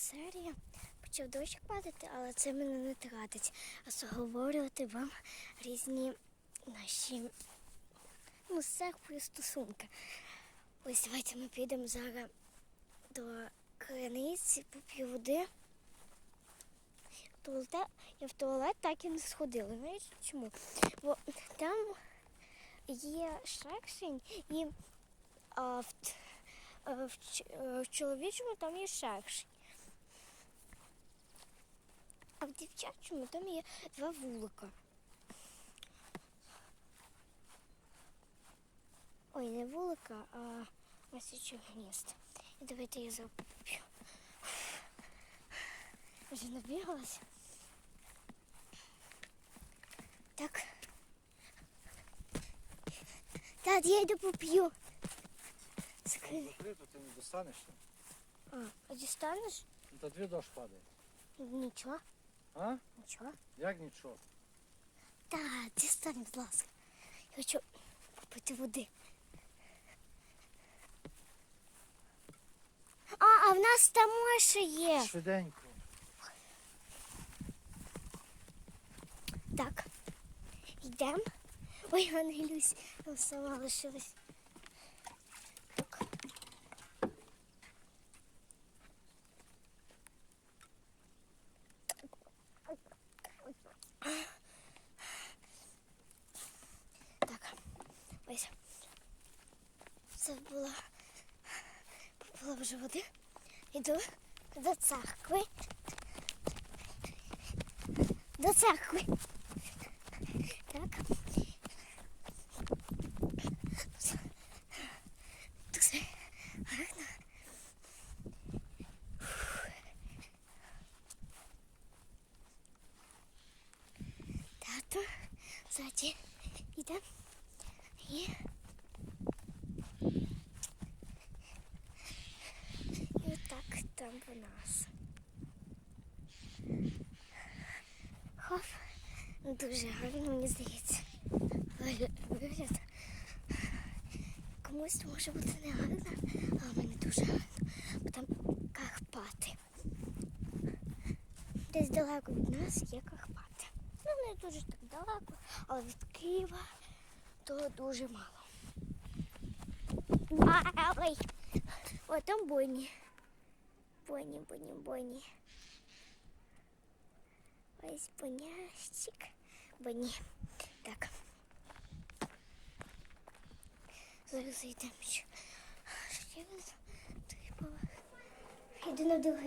серія. Почав дощик падати, але це мене не тратить. А заговорювати вам різні наші ну, серпи стосунки. Ось давайте ми підемо зараз до криниці, поп'ю води. Туалет, я в туалет так і не сходила. Знаєш чому? Бо там є шершень і а, в, а, в, е, в чоловічому там є шершень. А в дівчачому там є два вулика. Ой, не вулика, а масячих гнізд. І давайте я поп'ю. Вже набігалася. Так. Так, я йду поп'ю. Закрито, ти не достанешся. А, а дістанеш? Ну, Та дві дощ падає. Нічого, А? нічого. Як нічого? Так, дістань, будь ласка. Я хочу попити води. А, а в нас там ще є. Швиденько. Так. Йдемо. Ой, Ангелюсь, там сама лишилась. Так. Так. Ось. Це була попила вже води. Йду до церкви. До церкви. Так. Гарно. Тато ззаді йде. І... І так там у нас. Хоп. Дуже гарно, мені здається. Вигляд-. Комусь може бути не гарно, а в мене дуже гарно. Бо там Карпати. Десь далеко від нас є Карпати. Ну, не дуже так далеко, але від Києва то дуже мало. А, Ой, О, там бойні. Бойні, бойні, бойні. Ось понящик. Бойні. Так. Зараз зайдемо ще. Ще раз. Три поверх. Йди на другий